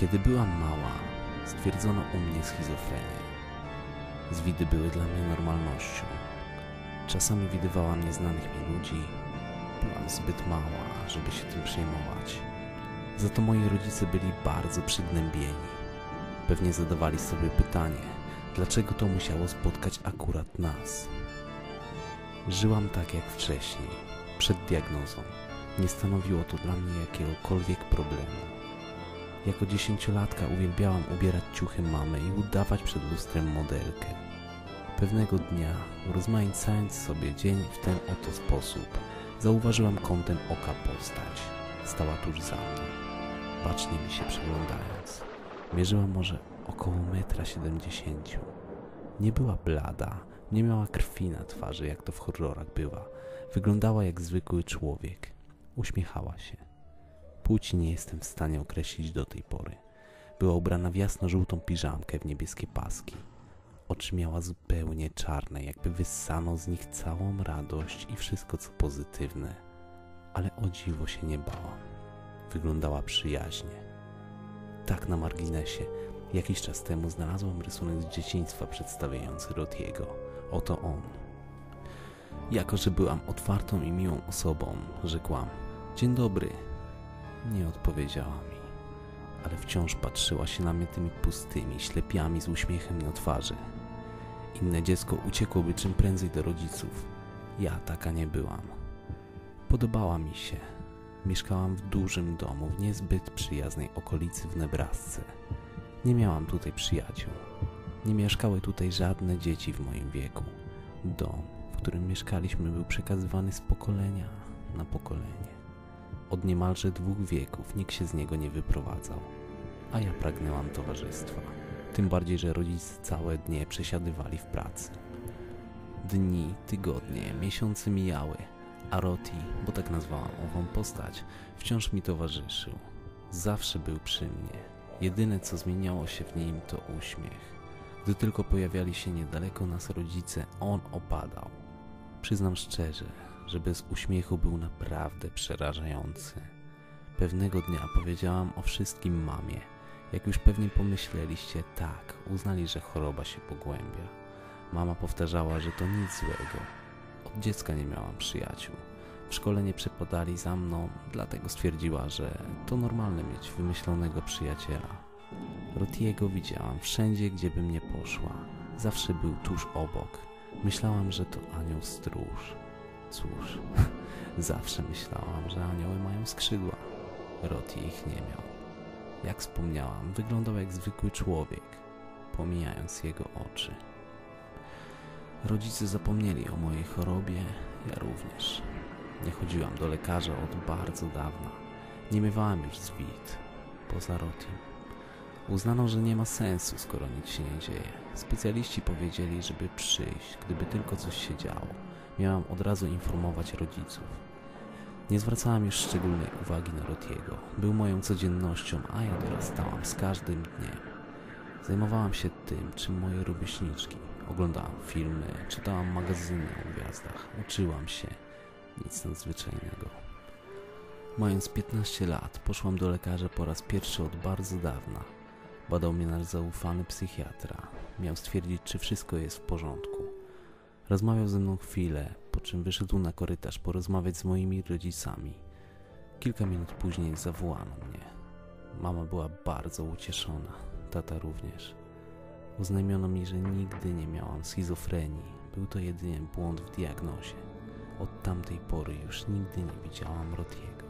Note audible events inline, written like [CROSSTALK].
Kiedy byłam mała, stwierdzono u mnie schizofrenię. Zwidy były dla mnie normalnością. Czasami widywałam nieznanych mi ludzi. Byłam zbyt mała, żeby się tym przejmować. Za to moi rodzice byli bardzo przygnębieni. Pewnie zadawali sobie pytanie, dlaczego to musiało spotkać akurat nas. Żyłam tak jak wcześniej, przed diagnozą. Nie stanowiło to dla mnie jakiegokolwiek problemu. Jako dziesięciolatka uwielbiałam ubierać ciuchy mamy i udawać przed lustrem modelkę. Pewnego dnia, urozmaicając sobie dzień w ten oto sposób, zauważyłam kątem oka postać. Stała tuż za mną, bacznie mi się przyglądając. Mierzyła może około metra siedemdziesięciu. Nie była blada, nie miała krwi na twarzy, jak to w horrorach bywa. Wyglądała jak zwykły człowiek. Uśmiechała się. Płci nie jestem w stanie określić do tej pory. Była ubrana w jasno-żółtą piżamkę w niebieskie paski. Oczy miała zupełnie czarne, jakby wyssano z nich całą radość i wszystko co pozytywne. Ale o dziwo się nie bała. Wyglądała przyjaźnie. Tak na marginesie. Jakiś czas temu znalazłam rysunek z dzieciństwa przedstawiający Rotiego. Oto on. Jako, że byłam otwartą i miłą osobą, rzekłam: Dzień dobry. Nie odpowiedziała mi, ale wciąż patrzyła się na mnie tymi pustymi, ślepiami z uśmiechem na twarzy. Inne dziecko uciekłoby czym prędzej do rodziców. Ja taka nie byłam. Podobała mi się. Mieszkałam w dużym domu w niezbyt przyjaznej okolicy w Nebrasce. Nie miałam tutaj przyjaciół. Nie mieszkały tutaj żadne dzieci w moim wieku. Dom, w którym mieszkaliśmy, był przekazywany z pokolenia na pokolenie. Od niemalże dwóch wieków nikt się z niego nie wyprowadzał, a ja pragnęłam towarzystwa. Tym bardziej, że rodzice całe dnie przesiadywali w pracy. Dni, tygodnie, miesiące mijały, a Roti, bo tak nazwałam ową postać, wciąż mi towarzyszył. Zawsze był przy mnie. Jedyne co zmieniało się w nim to uśmiech. Gdy tylko pojawiali się niedaleko nas rodzice, on opadał. Przyznam szczerze, że bez uśmiechu był naprawdę przerażający. Pewnego dnia powiedziałam o wszystkim mamie. Jak już pewnie pomyśleliście, tak, uznali, że choroba się pogłębia. Mama powtarzała, że to nic złego. Od dziecka nie miałam przyjaciół. W szkole nie przepadali za mną, dlatego stwierdziła, że to normalne mieć wymyślonego przyjaciela. Rotiego widziałam wszędzie, gdzie bym nie poszła. Zawsze był tuż obok. Myślałam, że to anioł stróż. Cóż, [LAUGHS] zawsze myślałam, że anioły mają skrzydła. Roti ich nie miał. Jak wspomniałam, wyglądał jak zwykły człowiek, pomijając jego oczy. Rodzice zapomnieli o mojej chorobie, ja również. Nie chodziłam do lekarza od bardzo dawna. Nie miewałam już zwit, poza Rotim. Uznano, że nie ma sensu, skoro nic się nie dzieje. Specjaliści powiedzieli, żeby przyjść, gdyby tylko coś się działo. Miałam od razu informować rodziców. Nie zwracałam już szczególnej uwagi na Rotiego. Był moją codziennością, a ja dorastałam z każdym dniem. Zajmowałam się tym, czym moje rówieśniczki. Oglądałam filmy, czytałam magazyny o gwiazdach, uczyłam się. Nic nadzwyczajnego. Mając 15 lat, poszłam do lekarza po raz pierwszy od bardzo dawna. Badał mnie nasz zaufany psychiatra. Miał stwierdzić, czy wszystko jest w porządku. Rozmawiał ze mną chwilę, po czym wyszedł na korytarz porozmawiać z moimi rodzicami. Kilka minut później zawołano mnie. Mama była bardzo ucieszona, tata również. Oznajmiono mi, że nigdy nie miałam schizofrenii. Był to jedynie błąd w diagnozie. Od tamtej pory już nigdy nie widziałam Rotiego.